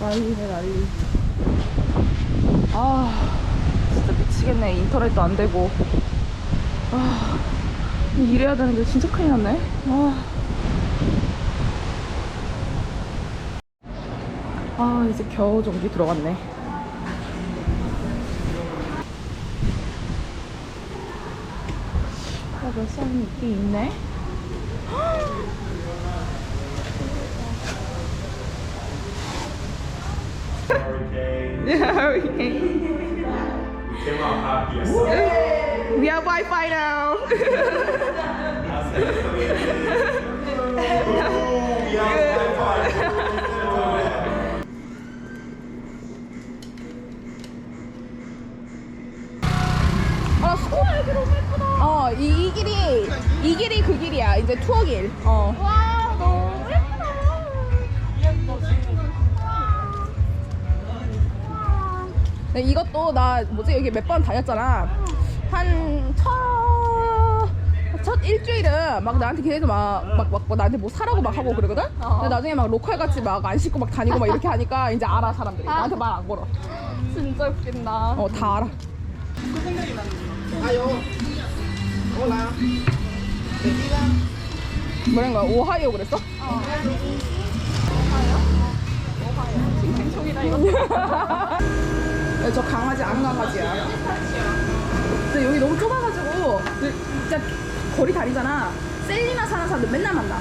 난리네 난리. 아 진짜 미치겠네. 인터넷도 안 되고. 아 일해야 되는데 진짜 큰일 났네. 아, 아 이제 겨우 전기 들어갔네. 아, 몇 사람이 있긴 있네 Came out happy. yesterday. We have Wi-Fi now. Ooh, we have Wi-Fi. 아, 수고해, 너무 예쁘다. 어, 이, 이 길이, 이 길이 그 길이야. 이제 투어 길. 어. 와, 네, 이것도 나 뭐지 여기 몇 번 다녔잖아. 한 첫, 첫 일주일은 막 나한테 걔네들 막, 막, 막, 막 나한테 뭐 사라고 막 하고 그러거든? 근데 나중에 막 로컬 같이 막 안 씻고 막 다니고 막 이렇게 하니까 이제 알아, 사람들이. 나한테 말 안 걸어. 진짜 웃긴다. 어, 다 알아. 뭐라는 거야? 오하이오 그랬어? 야, 저 강아지 안 강아지야. 근데 여기 너무 좁아가지고 그 진짜 거리 다니잖아. 셀리나 사는 사람들 맨날 만나.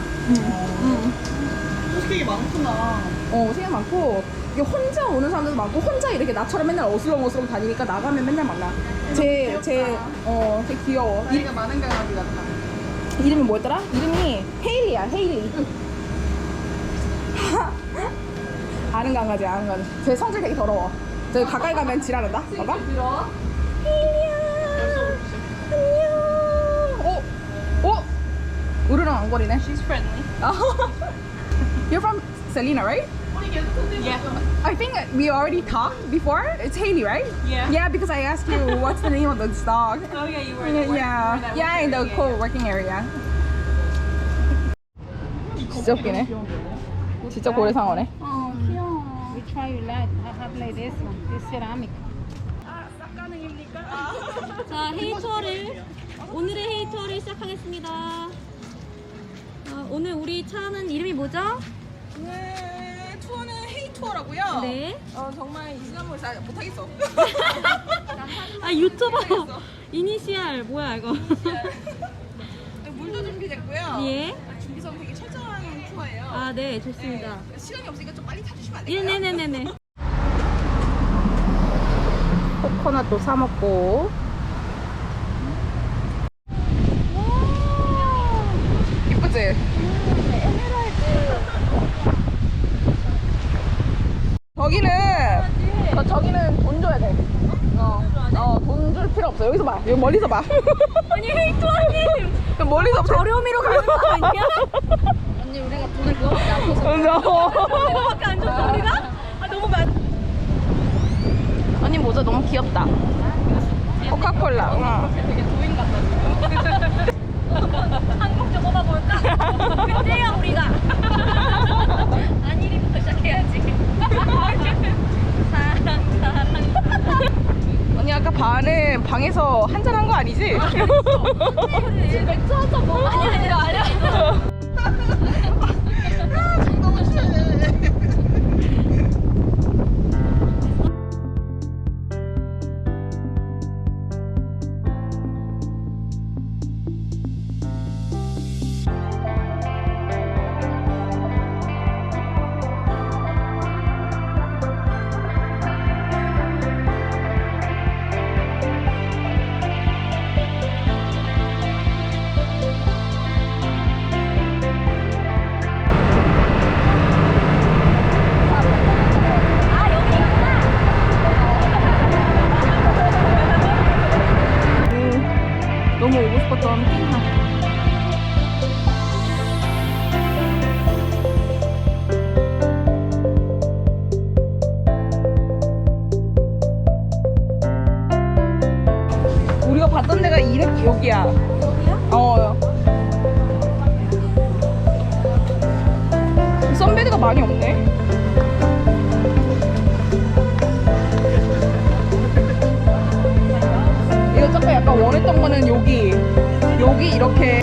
소식이 많구나. 어, 생각 많고 이게 혼자 오는 사람들도 많고 혼자 이렇게 나처럼 맨날 어슬렁어슬렁 다니니까 나가면 맨날 만나. 제, 제, 어, 되게 귀여워. 이, 나이가 많은 강아지 같다. 이름이 뭐였더라? 이름이 헤일리야, 헤일리. 아는 강아지, 아는 강아지. 제 성질 되게 더러워. 저 가까이 가면 지랄한다. 봐봐. 들어? 헤일리야. 안녕. 어? 어? 우르랑 안 거리네. She's friendly. You're from Selena, right? Yeah. I think we already talked before. It's Haley, right? Yeah. Yeah, because I asked you what's the name of this dog. Oh yeah, you were. Yeah, in the work- yeah, you were in that yeah, in the work area, co-working area. 진짜 웃기네. 진짜 고래 상어네. Oh, we try you like I have like This one, this ceramic. 자, 헤이 투어를 오늘의 헤이 투어를 시작하겠습니다. 어, 오늘 우리 차는 이름이 뭐죠? 네, 투어는 헤이 투어라고요. 네. 어, 정말 이 시간을 잘 못하겠어. 아 유튜버 이니시알 뭐야 이거? 물도 준비됐고요. 예. 준비성 되게 철저한 투어예요. 아 네 좋습니다. 시간이 없으니까 좀 빨리 타주시면 안 예, 네네네네. 코코넛도 사 먹고. 이쁘지? 저기는 저 저기는 돈 줘야 돼. 어, 어, 돈 줄 필요 없어. 여기서 봐. 여기 멀리서 봐. 아니 헤이투어님 멀리서 봐. 저렴이로 가는 거 아니야? 언니 우리가 돈을 그거밖에 안 줘서 이거밖에 안 줬어 우리가? 아 너무 많. 언 니 모자 너무 귀엽다. 코카콜라. 어. 한국 좀 뽑아볼까? 그때야 우리가. 안일이부터 시작해야지. 사랑 사랑. 언니 아까 반은 방에서 한잔 한 거 아니지? 맥주 한잔 먹어. 아니 아니야 아니 생각보다 많이 없네. 이거 잠깐 약간 원했던 거는 여기, 여기 이렇게.